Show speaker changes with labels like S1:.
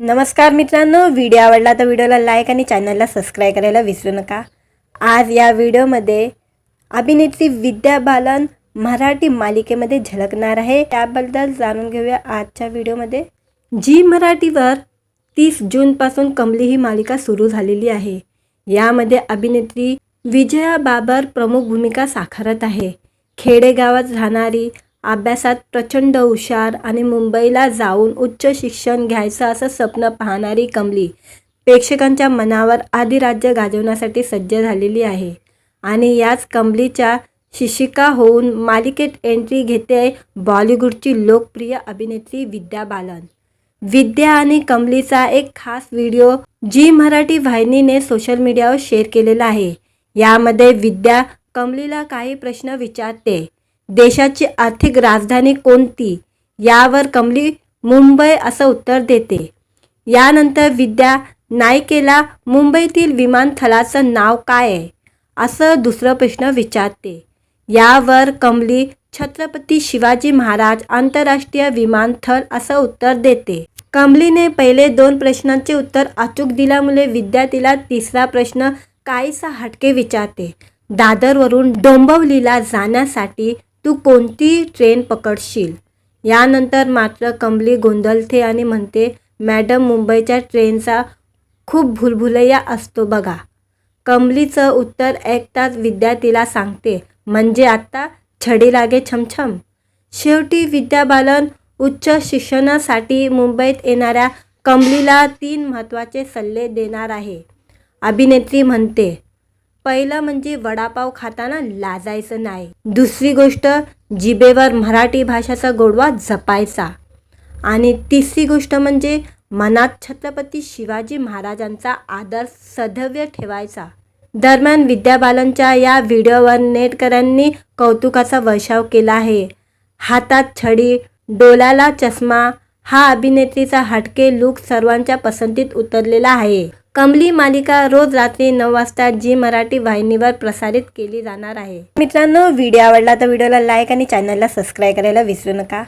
S1: नमस्कार मित्रांनो व्हिडिओ आवडला तर व्हिडिओला लाईक आणि चॅनलला सबस्क्राईब करायला विसरू नका. आज या व्हिडिओमध्ये अभिनेत्री विद्या बालन मराठी मालिकेमध्ये झलकणार आहे. त्याबद्दल जाणून घेऊया आजच्या व्हिडिओमध्ये जी मराठीवर तीस जूनपासून कमली ही मालिका सुरू झालेली आहे. यामध्ये अभिनेत्री विजया बाबर प्रमुख भूमिका साकारत आहे. खेडेगावात राहणारी अभ्यासात प्रचंड हुशार आणि मुंबईला जाऊन उच्च शिक्षण घ्यायचं असं स्वप्न पाहणारी कमली प्रेक्षकांच्या मनावर आदिराज्य गाजवण्यासाठी सज्ज झालेली आहे. आणि याच कमलीच्या शिक्षिका होऊन मालिकेत एंट्री घेते बॉलिवूडची लोकप्रिय अभिनेत्री विद्या बालन. विद्या आणि कमलीचा एक खास व्हिडिओ जी मराठी वाहिनीने सोशल मीडियावर शेअर केलेला आहे. यामध्ये विद्या कमलीला काही प्रश्न विचारते. देशाची आर्थिक राजधानी कोणती? यावर कमली मुंबई असं उत्तर देते. यानंतर विद्या नायकेला मुंबईतील विमानतळाचं नाव काय आहे? असं दुसरं प्रश्न विचारते. यावर कमली छत्रपती शिवाजी महाराज आंतरराष्ट्रीय विमानतळ असं उत्तर देते. कमलीने पहिले दोन प्रश्नांचे उत्तर अचूक दिल्यामुळे विद्यार्थीला तिसरा प्रश्न काहीसा हटके विचारते. दादरवरून डोंबवलीला जाण्यासाठी तू कोणती ट्रेन पकडशील? यानंतर मात्र कमली गोंधळते आणि म्हणते मॅडम मुंबईच्या ट्रेनचा खूप भुलभुलैया असतो बघा कमलीचं उत्तर ऐकताच विद्या तिला सांगते म्हणजे आत्ता छडी लागे छमछम. शेवटी विद्या बालन उच्च शिक्षणासाठी मुंबईत येणाऱ्या कमलीला तीन महत्त्वाचे सल्ले देणार आहे. अभिनेत्री म्हणते पहिलं म्हणजे वडापाव खाताना लाजायचं नाही. दुसरी गोष्ट जिभेवर मराठी भाषेचा गोडवा जपायचा. आणि तिसरी गोष्ट म्हणजे मनात छत्रपती शिवाजी महाराजांचा आदर सदैव ठेवायचा. दरम्यान विद्या बालनच्या या व्हिडिओवर नेटकऱ्यांनी कौतुकाचा वर्षाव केला आहे. हातात छडी डोळ्याला चष्मा हा अभिनेत्रीचा हटके लुक सर्वांच्या पसंतीत उतरलेला आहे. कमली मालिका रोज रात्री नऊ वाजता जी मराठी वाहिनीवर प्रसारित केली जाणार आहे. मित्रांनो व्हिडिओ आवडला तर व्हिडिओला लाईक आणि चॅनलला सबस्क्राईब करायला विसरू नका.